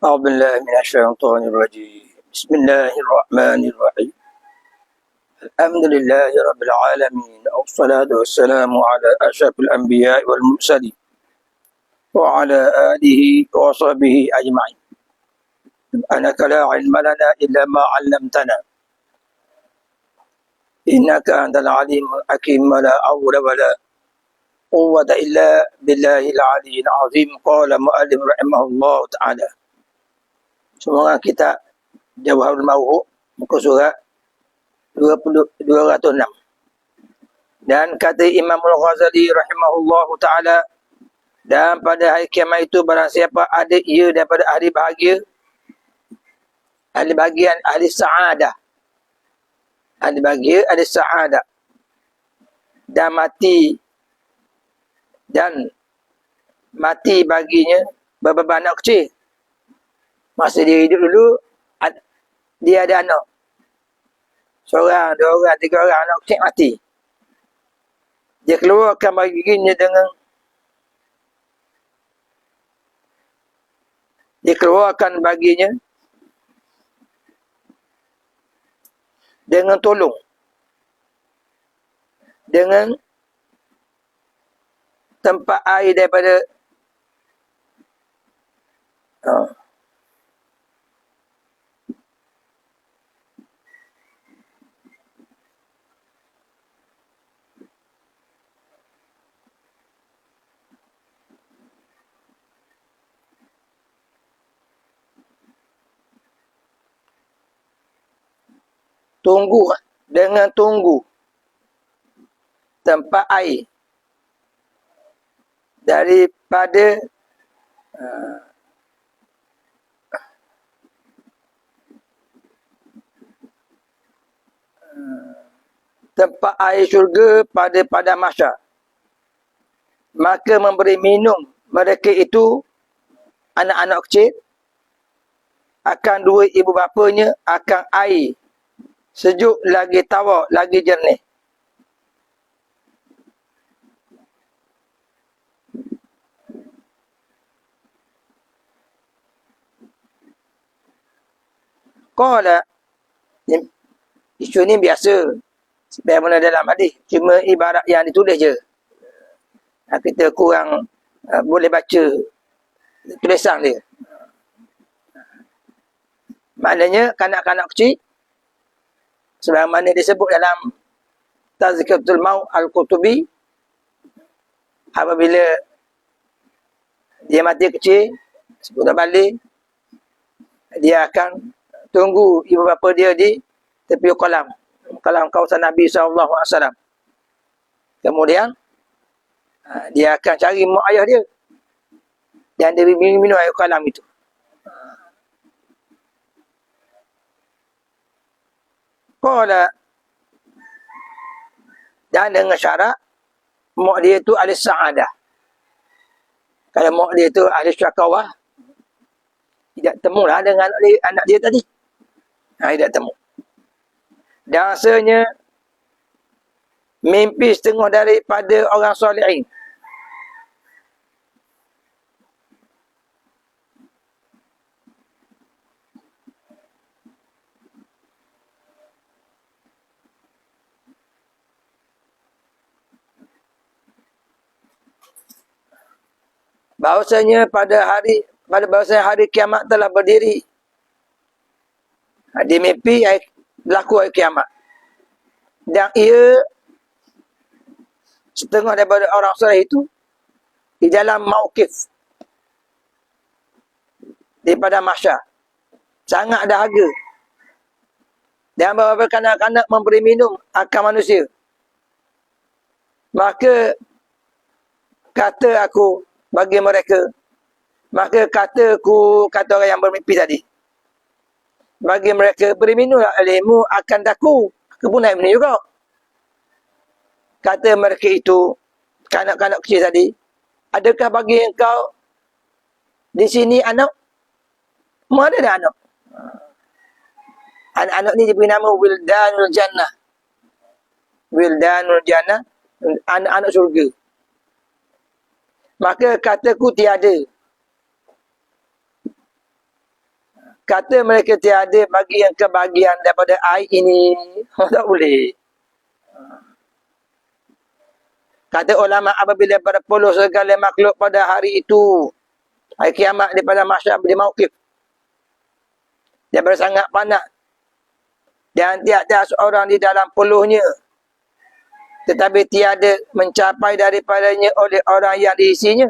أعوذ بالله من الشيطان الرجيم. بسم الله الرحمن الرحيم. الحمد لله رب العالمين والصلاة والسلام على أشرف الأنبياء والمرسلين وعلى آله وصحبه أجمعين. سبحانك لا علم لنا إلا ما علمتنا. إنك أنت العليم الحكيم. ولا أول ولا قوة إلا بالله العلي العظيم. قال مؤلف رحمه الله تعالى Semoga kita Jawahul Mawhu muka surat 206. Dan kata Imam Al-Ghazali rahimahullahu taala dan pada hari kiamat itu barang siapa ada ia daripada ahli bahagia ahli bahagian ahli sa'adah ahli bahagia ahli sa'adah dan mati dan mati baginya beberapa anak kecil Masa dia hidup dulu, dia ada anak. Seorang, dua orang, tiga orang, anak kecil mati. Dia keluarkan baginya dengan dia keluarkan baginya dengan tolong. Dengan tempat air daripada uh, tunggu dengan tunggu. Tempat air. Daripada uh, tempat air syurga pada pada masa maka memberi minum mereka itu anak-anak kecil. Akan dua ibu bapanya akan air sejuk lagi tawa lagi jernih. Qala isu ni biasa. Sebagaimana dalam hadis cuma ibarat yang ditulis je. Ha, kita kurang uh, boleh baca tulisan dia. Maknanya kanak-kanak kecil sebagaimana disebut dalam Tazkiratul Maut Al-Qutubi apabila dia mati kecil sebut balik dia akan tunggu ibu bapa dia di tepi kolam. Kolam kawasan Nabi SAW kemudian ha, dia akan cari mak ayah dia. Dan dia minum air kolam itu Qala dan dengan syarat mak dia tu ahli sa'adah. Kalau mak dia tu ahli syakawah tidak temulah dengan anak dia, anak dia tadi. Ha, tidak temu. Dan rasanya mimpi setengah daripada orang solehin. Bahawasanya pada hari pada bahawasanya hari kiamat telah berdiri. Ha, di mimpi berlaku hari kiamat. Dan ia setengah daripada orang soleh itu di dalam mauqif daripada masya sangat dahaga dan beberapa kanak-kanak memberi minum akan manusia maka kata aku bagi mereka. Maka kataku, kata orang yang bermimpi tadi. Bagi mereka, beri minum ilmu akan daku. Naik minum juga. Kata mereka itu, kanak-kanak kecil tadi, adakah bagi engkau di sini anak? Mana ada anak? Anak-anak ni diberi nama Wildanul Jannah. Wildanul Jannah, anak-anak surga maka kataku tiada. Kata mereka tiada bagi yang kebahagiaan daripada air ini. tak boleh. Kata ulama apabila berpuluh segala makhluk pada hari itu. Hari kiamat daripada masyarakat di mawkif. Dia bersangat panas. Dan tiada seorang di dalam puluhnya. Tetapi tiada mencapai daripadanya oleh orang yang diisinya.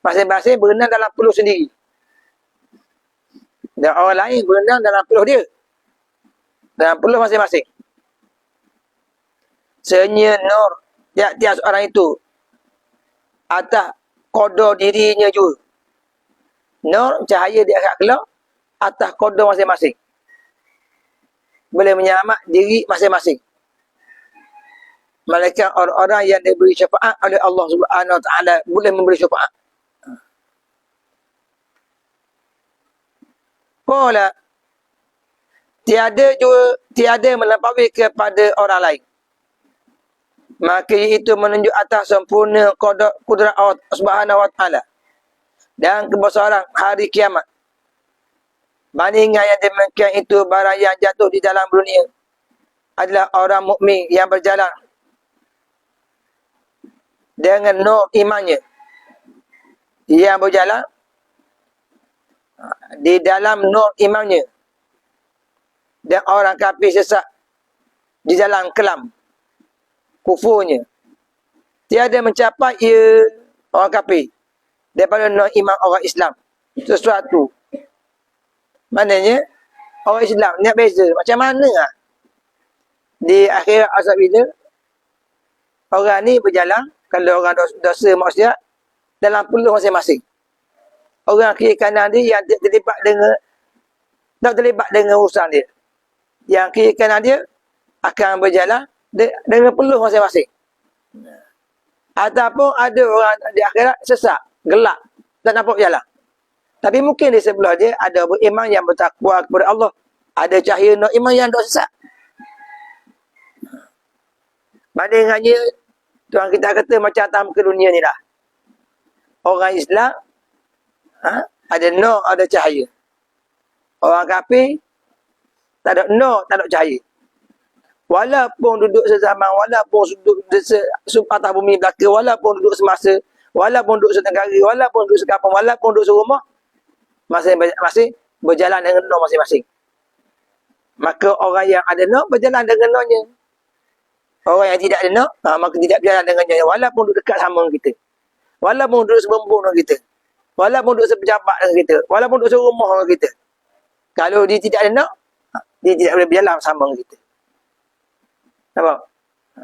Masing-masing berenang dalam puluh sendiri. Dan orang lain berenang dalam peluh dia. Dalam peluh masing-masing. Senya nur tiap-tiap orang itu. Atas kodoh dirinya juga. Nur cahaya di akhirat kelak. Atas kodoh masing-masing. Boleh menyelamat diri masing-masing. Malaikat orang-orang yang diberi syafaat oleh Allah Subhanahu Wa Taala boleh memberi syafaat. Pola. Tiada juga, tiada melampaui kepada orang lain. Maka itu menunjuk atas sempurna kodok kudrat Allah subhanahu wa ta'ala. Dan kebesaran hari kiamat. Bandingan yang demikian itu barang yang jatuh di dalam dunia. Adalah orang mukmin yang berjalan. Dengan nur imannya. Yang berjalan di dalam nur imamnya. Dan orang kafir sesat di dalam kelam kufurnya. Tiada mencapai ia orang kafir daripada nur imam orang Islam. Sesuatu. Maknanya orang Islam ni beza. Macam mana lah di akhir azab bila orang ni berjalan kalau orang dosa, maksiat dalam peluh masing-masing orang kiri kanan dia yang terlibat dengan tak terlibat dengan urusan dia. Yang kiri kanan dia akan berjalan dengan peluh masing-masing. Ataupun ada orang di akhirat sesak, gelap, tak nampak jalan. Tapi mungkin di sebelah dia ada beriman yang bertakwa kepada Allah. Ada cahaya nak iman yang tak sesak. Bandingannya, Tuhan kita kata macam tamu ke dunia ni dah. Orang Islam Ha? Ada nur, ada cahaya. Orang kafir, tak ada nur, tak ada cahaya. Walaupun duduk sezaman, walaupun duduk se atas bumi belaka, walaupun duduk semasa, walaupun duduk setengah walaupun duduk sekampung, walaupun duduk serumah, masih berjalan dengan nur masing-masing. Maka orang yang ada nur, berjalan dengan nurnya. Orang yang tidak nur, ha, maka tidak berjalan dengannya. Walaupun duduk dekat sama dengan kita. Walaupun duduk sebumbung dengan kita. Walaupun duduk sepejabat dengan kita. Walaupun duduk serumah dengan kita. Kalau dia tidak ada nak, dia tidak boleh berjalan sama dengan kita. Nampak? Ha.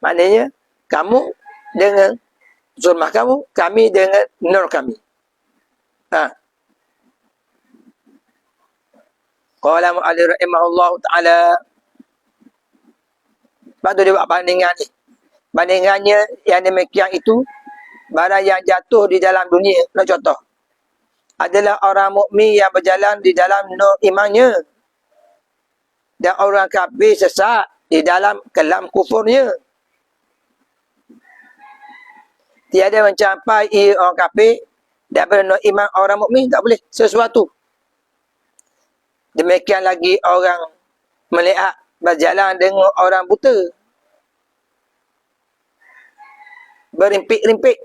Maknanya, kamu dengan zulmah kamu, kami dengan nur kami. Ha. Qala mu'ali rahimahullah ta'ala Lepas tu dia buat bandingan ni. Bandingannya yang demikian itu barang yang jatuh di dalam dunia, nak contoh. Adalah orang mukmin yang berjalan di dalam nur imannya. Dan orang kafir sesat di dalam kelam kufurnya. Tiada mencapai orang kafir daripada nur iman orang mukmin tak boleh sesuatu. Demikian lagi orang melihat berjalan dengan orang buta. Berimpik-rimpik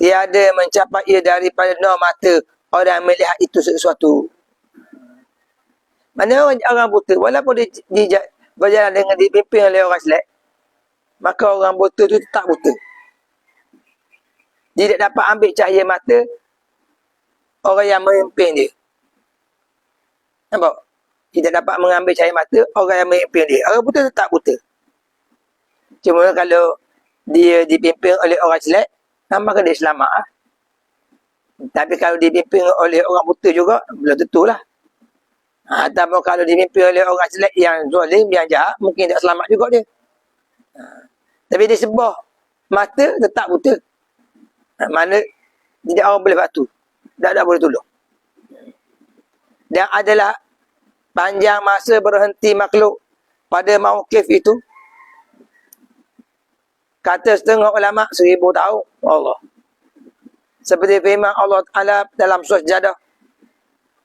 tiada mencapai ia daripada nur mata orang melihat itu sesuatu. Mana orang, orang buta, walaupun dia, dia berjalan dengan dipimpin oleh orang selek, maka orang buta itu tak buta. Dia tidak dapat ambil cahaya mata orang yang memimpin dia. Nampak? Tidak dapat mengambil cahaya mata orang yang memimpin dia. Orang buta tetap buta. Cuma kalau dia dipimpin oleh orang selek, maka dia selamat. Ah. Tapi kalau dipimpin oleh orang buta juga, belum tentulah. Ha, ataupun kalau dipimpin oleh orang jelek yang zalim, yang jahat, mungkin tak selamat juga dia. Ha, tapi di sebuah mata tetap buta. Ha, mana tidak orang boleh batu. Tak ada boleh tolong. Dan adalah panjang masa berhenti makhluk pada mawkif itu Kata setengah ulama seribu tahun. Allah. Seperti firman Allah Ta'ala dalam surah jadah.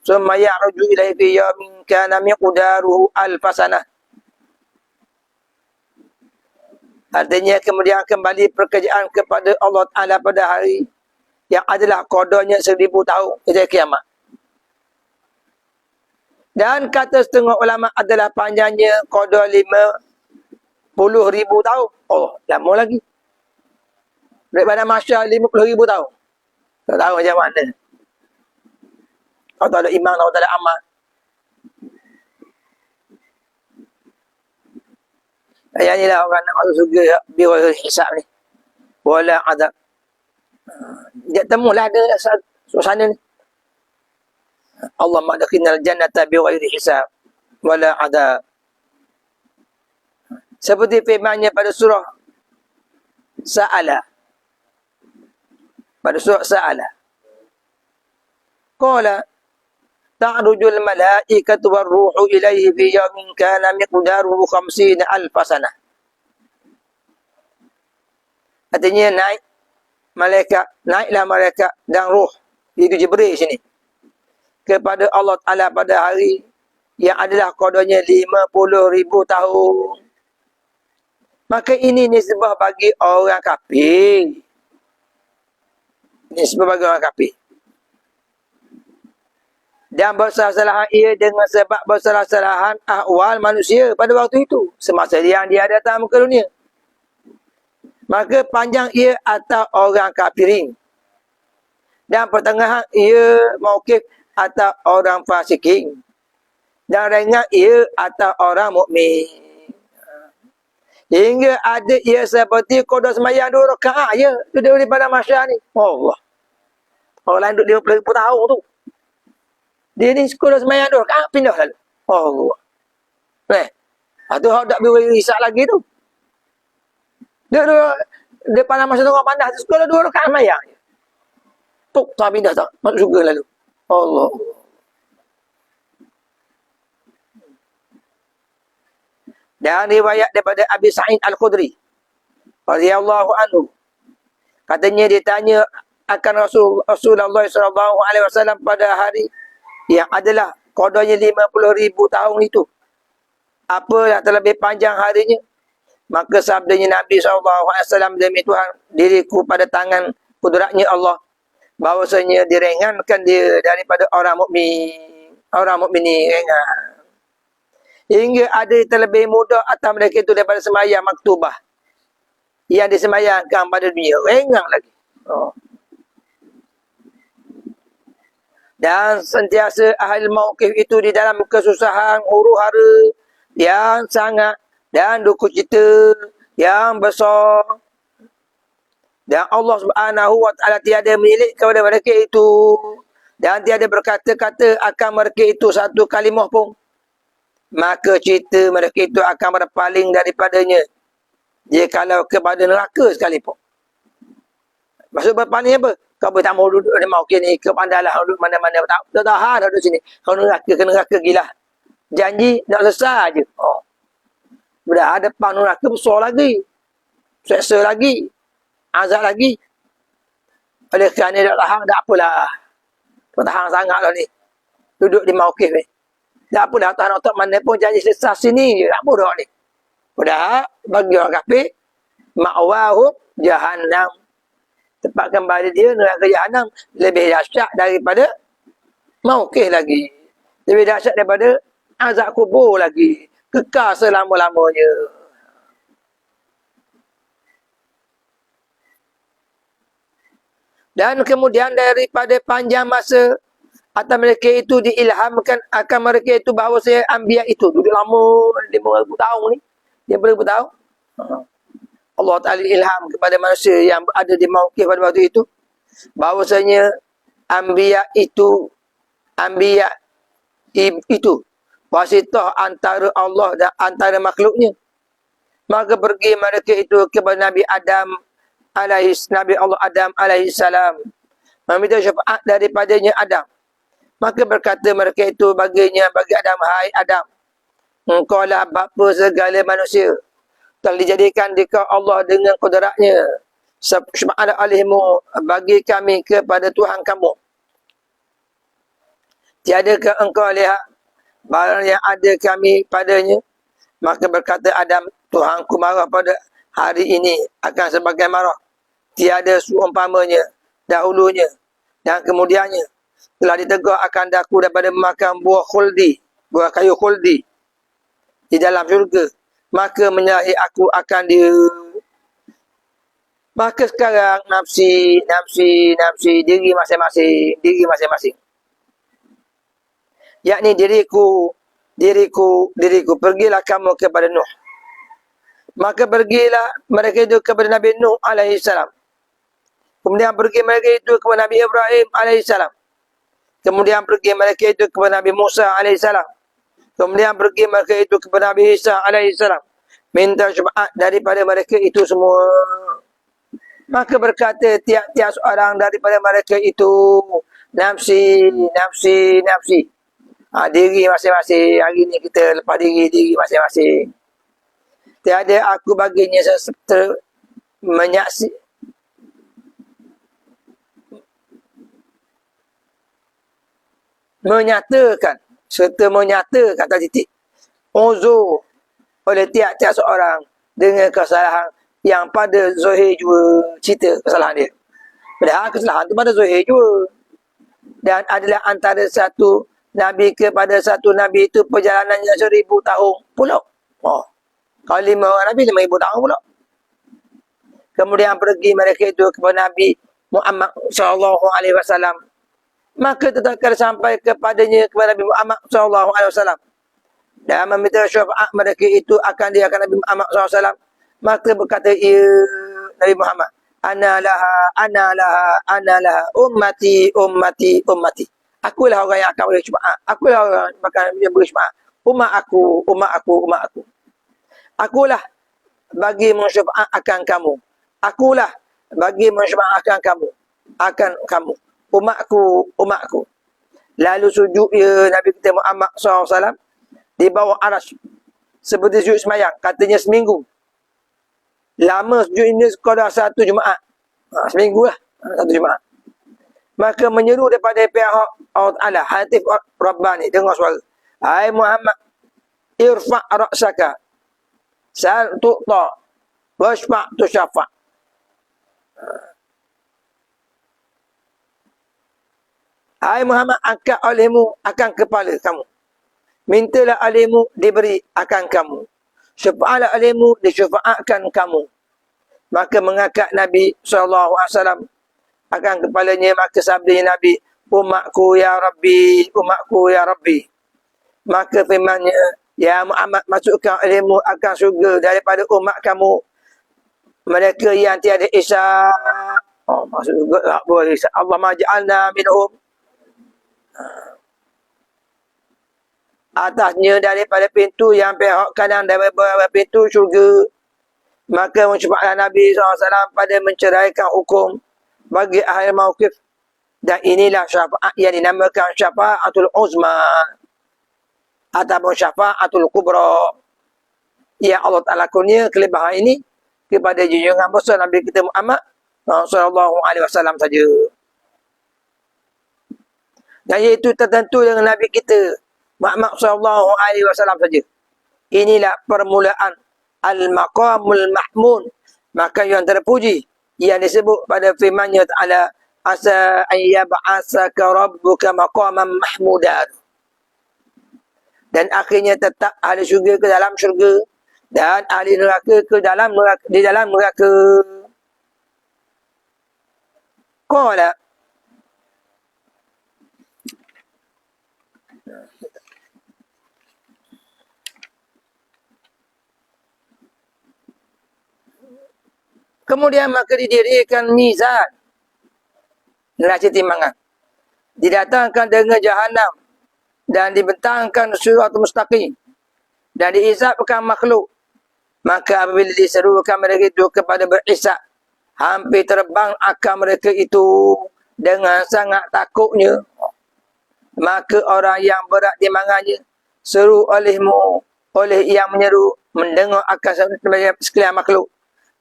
summa ya'ruju ilaihi fi yawmin kana miqdaruhu alf Artinya kemudian kembali pekerjaan kepada Allah Ta'ala pada hari yang adalah kodanya seribu tahun ketika kiamat. Dan kata setengah ulama adalah panjangnya kodoh lima puluh ribu tahun. Oh, lama lagi. Daripada masa lima puluh ribu tahun. Tak tahu macam mana. Kalau tak ada iman, kalau tak ada amal. Yang ni lah orang nak masuk surga biar hisap ni. Wala adab. Dia temulah ada suasana ni. Allah ma'adakinal jannata biwairi hisab. Wala adab. Seperti firmannya pada surah Sa'ala. Pada surah Sa'ala. Qala ta'rujul malaikatu warruhu ilaihi fi yawmin kana miqdaruhu khamsina alfa sanah. Artinya naik malaikat, naiklah malaikat dan ruh. Itu Jibril sini. Kepada Allah Ta'ala pada hari yang adalah kodanya 50 ribu tahun. Maka ini nisbah bagi orang kafir. Nisbah bagi orang kafir. Dan bersalah-salahan ia dengan sebab bersalah-salahan ahwal manusia pada waktu itu. Semasa yang dia datang ke dunia. Maka panjang ia atau orang kafirin. Dan pertengahan ia mawkif atau orang fasikin. Dan ringan ia atau orang mukmin. Hingga ada ia seperti kodoh semayang dua rakaat ya. Itu dia pada masa ni. Allah. Orang lain duduk 50 tahun tu. Dia ni sekolah semayang dua rakaat pindah lalu. Allah. Eh. Lepas tu tak boleh risak lagi tu. Dia dua dia masa tu orang pandai sekolah dua rakaat semayang. Tuk tak pindah tak. Masuk juga lalu. Allah. Dan riwayat daripada Abi Sa'id Al-Khudri. Radiyallahu anhu. Katanya ditanya akan Rasul Rasulullah sallallahu alaihi wasallam pada hari yang adalah kodanya 50 ribu tahun itu. Apa yang terlebih panjang harinya? Maka sabdanya Nabi SAW demi Tuhan diriku pada tangan kudratnya Allah. Bahawasanya direngankan dia daripada orang mukmin Orang mukmin ringan. Hingga ada terlebih mudah atas mereka itu daripada semayang maktubah. Yang disemayangkan pada dunia. Rengang lagi. Oh. Dan sentiasa ahli mawkif itu di dalam kesusahan huru hara yang sangat dan duku cita yang besar. Dan Allah subhanahu wa ta'ala tiada milik kepada mereka itu. Dan tiada berkata-kata akan mereka itu satu kalimah pun maka cerita mereka itu akan berpaling daripadanya kalau kepada neraka sekalipun. Maksud berpaling apa? Kau boleh tak mau duduk di maukin ni, ke pandalah duduk mana-mana. Tak, tak tahan duduk sini. Kau neraka, ke neraka gila. Janji, nak selesai je. Oh. Dah depan neraka besar lagi. Seksa lagi. Azab lagi. Oleh kerana tak tahan, tak apalah. Tak tahan sangat lah ni. Duduk di maukin ni. Tak apa dah Tuhan otak mana pun janji sesah sini je. Tak apa dah ni. Padahal bagi orang kafir, ma'wahu jahannam. Tempat kembali dia neraka jahannam lebih dahsyat daripada maukih lagi. Lebih dahsyat daripada azab kubur lagi. Kekal selama-lamanya. Dan kemudian daripada panjang masa atau mereka itu diilhamkan akan mereka itu bahawa saya ambil itu. Duduk lama 5000 tahun ni. Dia boleh tahu Allah Taala ilham kepada manusia yang ada di mauqif pada waktu itu. Bahwasanya anbiya itu anbiya itu wasitah antara Allah dan antara makhluknya. Maka pergi mereka itu kepada Nabi Adam alaihi Nabi Allah Adam alaihi salam. Meminta syafaat daripadanya Adam Maka berkata mereka itu baginya bagi Adam, hai Adam. Engkau lah bapa segala manusia. Telah dijadikan dikau Allah dengan kudratnya. Subhanahu alihmu bagi kami kepada Tuhan kamu. tiadakah engkau lihat barang yang ada kami padanya maka berkata Adam Tuhanku marah pada hari ini akan sebagai marah tiada seumpamanya dahulunya dan kemudiannya telah ditegur akan daku daripada makan buah khuldi buah kayu khuldi di dalam syurga. Maka menyalahi aku akan dia. Maka sekarang nafsi nafsi nafsi diri masing-masing diri masing-masing. Yakni diriku diriku diriku pergilah kamu kepada Nuh. Maka pergilah mereka itu kepada Nabi Nuh alaihi salam kemudian pergi mereka itu kepada Nabi Ibrahim alaihi salam kemudian pergi mereka itu kepada Nabi Musa salam kemudian pergi mereka itu kepada Nabi Isa salam minta syafaat daripada mereka itu semua maka berkata tiap-tiap seorang daripada mereka itu nafsi nafsi nafsi ha, diri masing-masing. Hari ni kita lepas diri diri masing-masing. Tiada aku baginya serta menyaksi menyatakan serta menyatakan kata titik uzur oleh tiap-tiap seorang dengan kesalahan yang pada Zuhair juga cerita kesalahan dia. Padahal kesalahan tu pada Zuhair juga. Dan adalah antara satu Nabi kepada satu Nabi itu perjalanannya seribu tahun pula. Oh. Kalau lima orang Nabi, lima ribu tahun pula. Kemudian pergi mereka itu kepada Nabi Muhammad sallallahu alaihi wasallam. Maka tetap sampai kepadanya kepada Nabi Muhammad sallallahu alaihi wasallam. Dan meminta syafaat mereka itu akan dia akan Nabi Muhammad wasallam. Maka berkata ia Nabi Muhammad, ana laha ana laha ana laha ummati ummati ummati. Akulah orang yang akan boleh syafaat. Akulah orang yang boleh syafaat. Umat aku, umat aku, umat aku. Akulah bagi mensyafaat akan kamu. Akulah bagi mensyafaat akan kamu. Akan kamu. Umatku, umatku. Lalu sujud ya Nabi kita Muhammad SAW di bawah aras. Seperti sujud semayang. Katanya seminggu. Lama sujud ini sekadar satu Jumaat. Ha, seminggu lah. Ha, satu Jumaat maka menyeru daripada pihak Allah Ta'ala hatif Rabbani dengar suara Hai Muhammad irfa' ra'saka sal tu'ta washfa' tu syafa' Hai Muhammad angkat olehmu akan kepala kamu. Mintalah olehmu diberi akan kamu. Syafa'alah olehmu disyafa'atkan kamu. Maka mengangkat Nabi SAW akan kepalanya maka sabda Nabi umatku ya Rabbi umatku ya Rabbi. Maka firmannya ya Muhammad masukkan ilmu akan syurga daripada umat kamu. Mereka yang tiada isya oh masuk juga tak boleh. Allah maj'alna minhum atasnya daripada pintu yang pihak kanan daripada pintu syurga. Maka mencubalah Nabi SAW pada menceraikan hukum bagi ahli mawkif dan inilah syafaat yang dinamakan syafaatul uzma ataupun syafaatul kubra. Yang Allah Taala kurnia kelebihan ini kepada junjungan besar Nabi kita Muhammad wasallam saja. Dan iaitu tertentu dengan Nabi kita Muhammad sallallahu alaihi wasallam saja. Inilah permulaan al-maqamul mahmud. Maka yang terpuji yang disebut pada firman-Nya Ta'ala asa ayyab'asaka rabbuka maqaman mahmudan dan akhirnya tetap ahli syurga ke dalam syurga dan ahli neraka ke dalam neraka di dalam neraka. Qala Kemudian maka didirikan mizan. Neraca timbangan. Didatangkan dengan jahanam. Dan dibentangkan surat mustaqim. Dan diisapkan makhluk. Maka apabila diserukan mereka itu kepada berisap. Hampir terbang akan mereka itu. Dengan sangat takutnya. Maka orang yang berat timbangannya. Seru olehmu. Oleh yang menyeru. Mendengar akan sekalian makhluk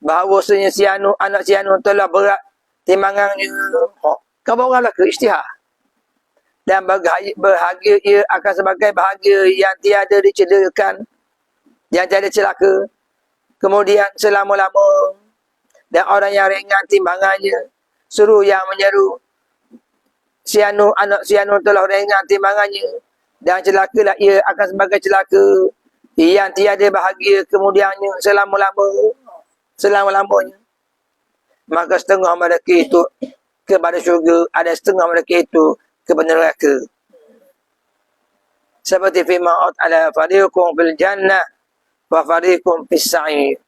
bahawasanya si anu anak si anu telah berat timbangannya oh, kau bawa lah ke istihar dan bahagia ia akan sebagai bahagia yang tiada dicederakan yang tiada celaka. Kemudian selama-lama dan orang yang ringan timbangannya seru yang menyeru sianu anak sianu telah ringan timbangannya dan celakalah ia akan sebagai celaka yang tiada bahagia kemudiannya selama-lama selama-lamanya maka setengah mereka itu kepada syurga ada setengah mereka itu kepada neraka. Seperti firman Allah ala fariqum fil jannah wa fariqum fis sa'ir.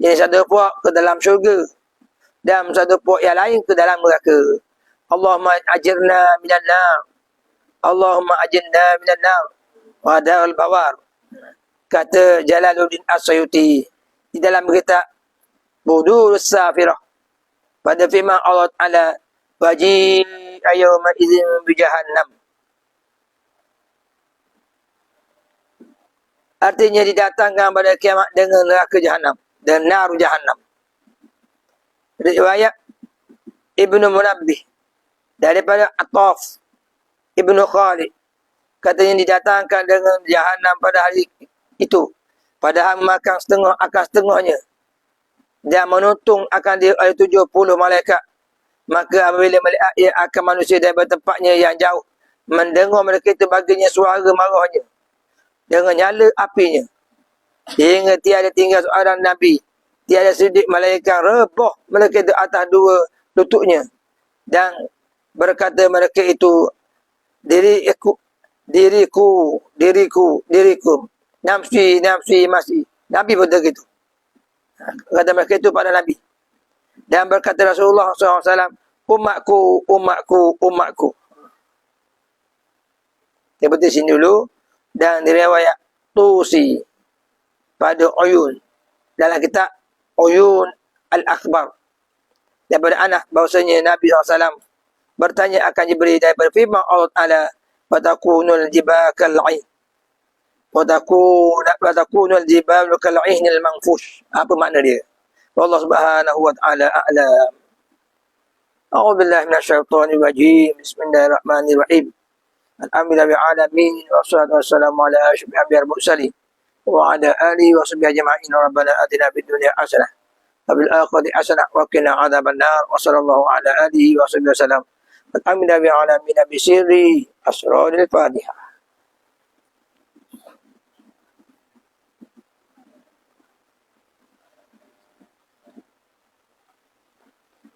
Jadi satu puak ke dalam syurga dan satu puak yang lain ke dalam neraka. Allahumma ajirna minan nar. Allahumma ajirna minan nar. Wa darul bawar. Kata Jalaluddin As-Sayuti di dalam berita Budur Safirah pada firman Allah Taala Waji ayawma izin bijahannam. Artinya didatangkan pada kiamat dengan neraka jahannam. Dan naru jahannam. Riwayat Ibnu Munabbih. Daripada Ataf. Ibnu Khalid. Katanya didatangkan dengan jahannam pada hari itu. Padahal makan setengah akan setengahnya. Dan menuntung akan dia oleh tujuh puluh malaikat. Maka apabila melihat ia akan manusia daripada tempatnya yang jauh mendengar mereka itu baginya suara marahnya. Dengan nyala apinya. Hingga tiada tinggal seorang Nabi. Tiada sedikit malaikat reboh mereka itu atas dua lututnya. Dan berkata mereka itu diriku diriku diriku diriku. Nafsi nafsi masih. Nabi pun begitu kata mereka itu pada Nabi dan berkata Rasulullah SAW, umatku, umatku, umatku. Dia berhenti sini dulu. Dan diriwayat Tusi pada Uyun. Dalam kitab Uyun Al-Akhbar. Daripada anak bahawasanya Nabi SAW bertanya akan Jibril daripada firman Allah Ta'ala Watakunul jibal kal'in Watakunul jibal kal'in al-mangfush Apa makna dia? والله سبحانه وتعالى أعلم أعوذ بالله من الشيطان الرجيم بسم الله الرحمن الرحيم الحمد لله العالمين والصلاة والسلام على أشرف الأنبياء المرسلين وعلى آله وصحبه أجمعين ربنا آتنا في الدنيا حسنة وفي الآخرة حسنة وقنا عذاب النار وصلى الله على آله وصحبه وسلم الحمد لله العالمين بسر أسرار الفاتحة